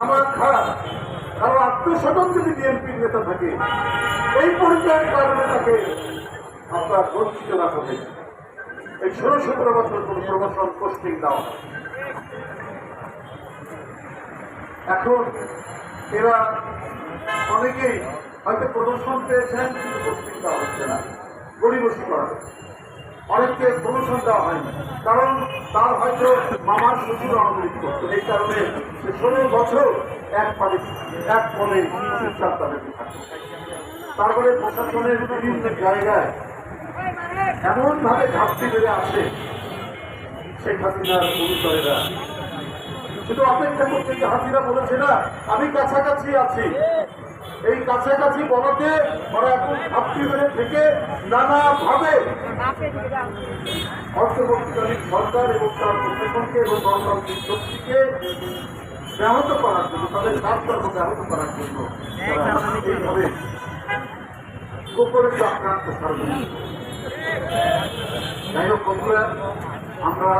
আমার খারাপ, কারণ আত্মীয়স্বজন যদি বিএনপির নেতা থাকে। এই পরিচয়ের কারণে তাকে আপনার বঞ্চিত রাখা হয়েছে এই ষোলো সতেরো বছর কোন প্রমোশন পোস্টিং দেওয়া এখন এরা অনেকেই হয়তো প্রমোশন পেয়েছেন, কিন্তু পোস্টিং দেওয়া হচ্ছে না। গরিবসী করা হচ্ছে। অনেককে প্রমোশন দেওয়া হয়নি। কারণ তার হয়তো মামার আন্দোলিত করতো। এই কারণে ষোলো বছর এক পারে এক পদে থাকে তারপরে প্রশাসনের বিভিন্ন জায়গায় এমন ভাবে ঘাটতি বেড়ে আসে শেখ হাসিনার অনুচরেরা। শুধু অপেক্ষা করছে যে হাসিনা বলেছে না, আমি কাছাকাছি আছি। এই কাছাকাছি বলাতে ওরা এখন ঘাটতি বেড়ে থেকে নানাভাবে অর্থবর্তীকালীন সরকার এবং তার প্রশাসনকে এবং গণতান্ত্রিক শক্তিকে ব্যাহত করার জন্য, তাদের কাজকর্ম ব্যাহত করার জন্য এইভাবে গোপনে চক্রান্ত সার্বজনীন। যাই হোক বন্ধুরা, আমরা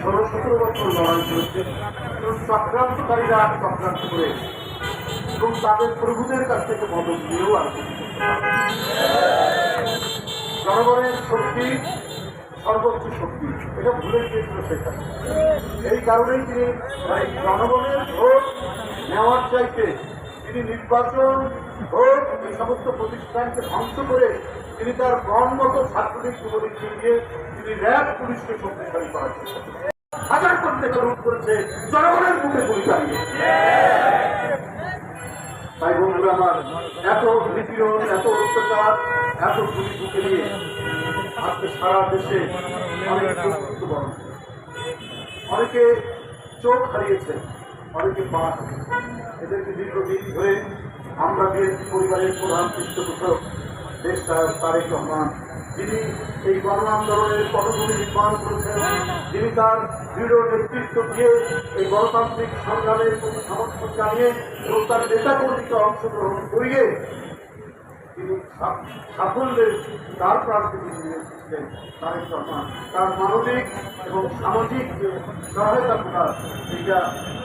ষোলো সতেরো বছর লড়াই করেছি। চক্রান্তকারীরা চক্রান্ত করে এবং তাদের প্রভুদের কাছ থেকে মদত নিয়েও। জনগণের শক্তি, সর্বোচ্চ শক্তি, এটা ভুলে গিয়েছিল সেটা এই কারণেই তিনি মানে জনগণের ভোট নেওয়ার চাইতে তিনি নির্বাচন, ভোট, এই সমস্ত প্রতিষ্ঠানকে ধ্বংস করে তিনি তার মতো ছাত্রলীগ যুবলীগকে দিয়ে তিনি র্যাব পুলিশকে শক্তিশালী করার চেষ্টা। হাজার কোটি টাকা লুট করেছে জনগণের মুখে গুলি তাই বন্ধুরা আমার এত নিপীড়ন, এত অত্যাচার, এত গুলি বুকে নিয়ে আজকে সারা দেশে অনেক চোখ হারিয়েছে অনেকে পা এদেরকে দীর্ঘদিন ধরে আমরা বিএনপি পরিবারের প্রধান পৃষ্ঠপোষক দেশ তারেক রহমান, যিনি এই গণ আন্দোলনের পটভূমি নির্মাণ করেছেন, যিনি তার দৃঢ় নেতৃত্ব দিয়ে এই গণতান্ত্রিক সংগ্রামের প্রতি সমর্থন জানিয়ে এবং তার নেতাকর্মীকে অংশগ্রহণ করিয়ে তিনি সাফল্যের তার প্রান্তে তিনি তারেক রহমান। তার মানবিক এবং সামাজিক যে সহায়তা করা এটা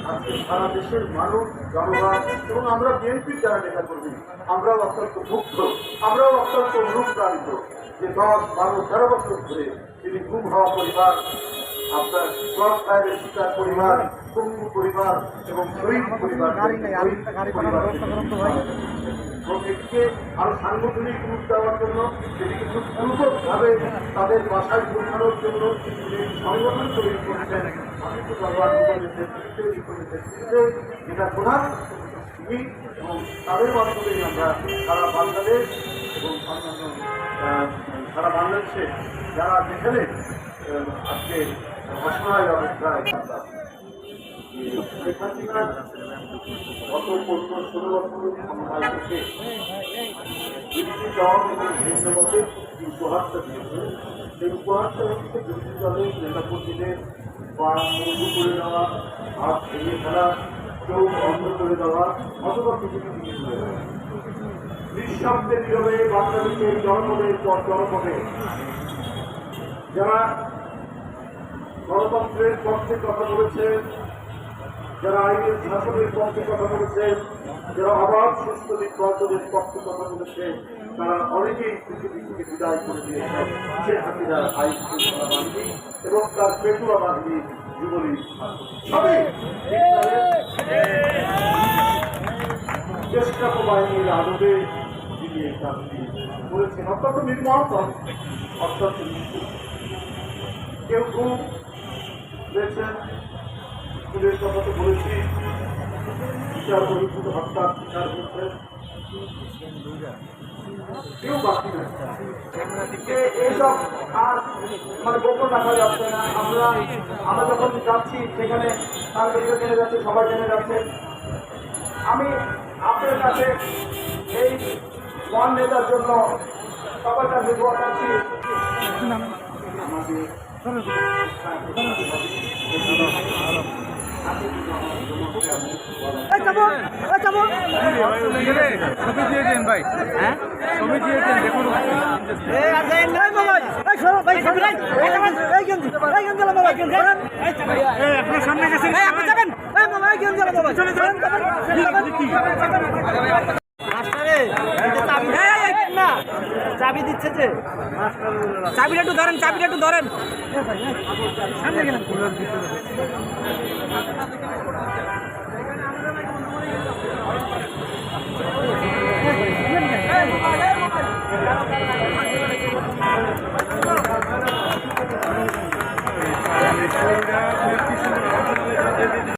আজকে সারা দেশের মানুষ, জনগণ এবং আমরা বিএনপির যারা নেতা কর্মী আমরাও অত্যন্ত মুগ্ধ, আমরাও অত্যন্ত অনুপ্রাণিত যে দশ, বারো, তেরো বছর ধরে তিনি গুম হওয়া পরিবার আপনার ক্লব ফায়ারের শিকার পরিবার পঙ্গু পরিবার এবং শহীদ পরিবার এটিকে আরও সাংগঠনিক রূপ দেওয়ার জন্য এটিকে খুব দ্রুতভাবে তাদের বাসায় পৌঁছানোর জন্য তিনি সংগঠন তৈরি করছেন। আমি তো ভগবান ভগবানের নেতৃত্বে যেটা প্রধান এবং তাদের মাধ্যমেই আমরা সারা বাংলাদেশ এবং অন্যান্য সারা বাংলাদেশে যারা যেখানে আজকে অসহায় অবস্থায় শেখ হাসিনা গত পনেরো হচ্ছে বিরোধী দলের নেতাকর্মীদের বা বন্ধু করে দেওয়া হাত ভেঙে ফেলা চোখ বন্ধ করে দেওয়া অথবা কিছু কিছু কিছু করে দেওয়া নিঃশব্দে নীরবে বাংলাদেশের জনপদের পর জনপদে যারা গণতন্ত্রের পক্ষে কথা বলেছেন যারা আইনের শাসনের পক্ষে কথা বলেছেন যারা অবাধ, সুস্থ, নির্বাচনের পক্ষে কথা বলেছে, তারা অনেকেই পৃথিবী থেকে বিদায় করে দিয়েছেন। শেখ হাসিনার আইন শৃঙ্খলা বাহিনী এবং তার পেটুয়া বাহিনী যুবলীগ সবই চেষ্টা বাহিনীর আদবে যিনি এই কাজটি করেছেন অত্যন্ত নির্মম অত্যন্ত। কেউ খুব হয়েছেন স্কুলের কথা তো বলেছি। বিচার বহির্ভূত হত্যার শিকার হয়েছে কেউ বাকি নেই। এইসব আর মানে গোপন রাখা যাচ্ছে না। আমরা আমরা যখন যাচ্ছি, সেখানে তার বেরিয়ে জেনে যাচ্ছে, সবাই জেনে যাচ্ছে। আমি আপনার কাছে এই ওয়ান নেতার জন্য সবার কাছে দোয়া চাচ্ছি আমাদের চাবি দিচ্ছে চাবিটা একটু ধরেন চাবিটা একটু ধরেন। সামনে গেলাম।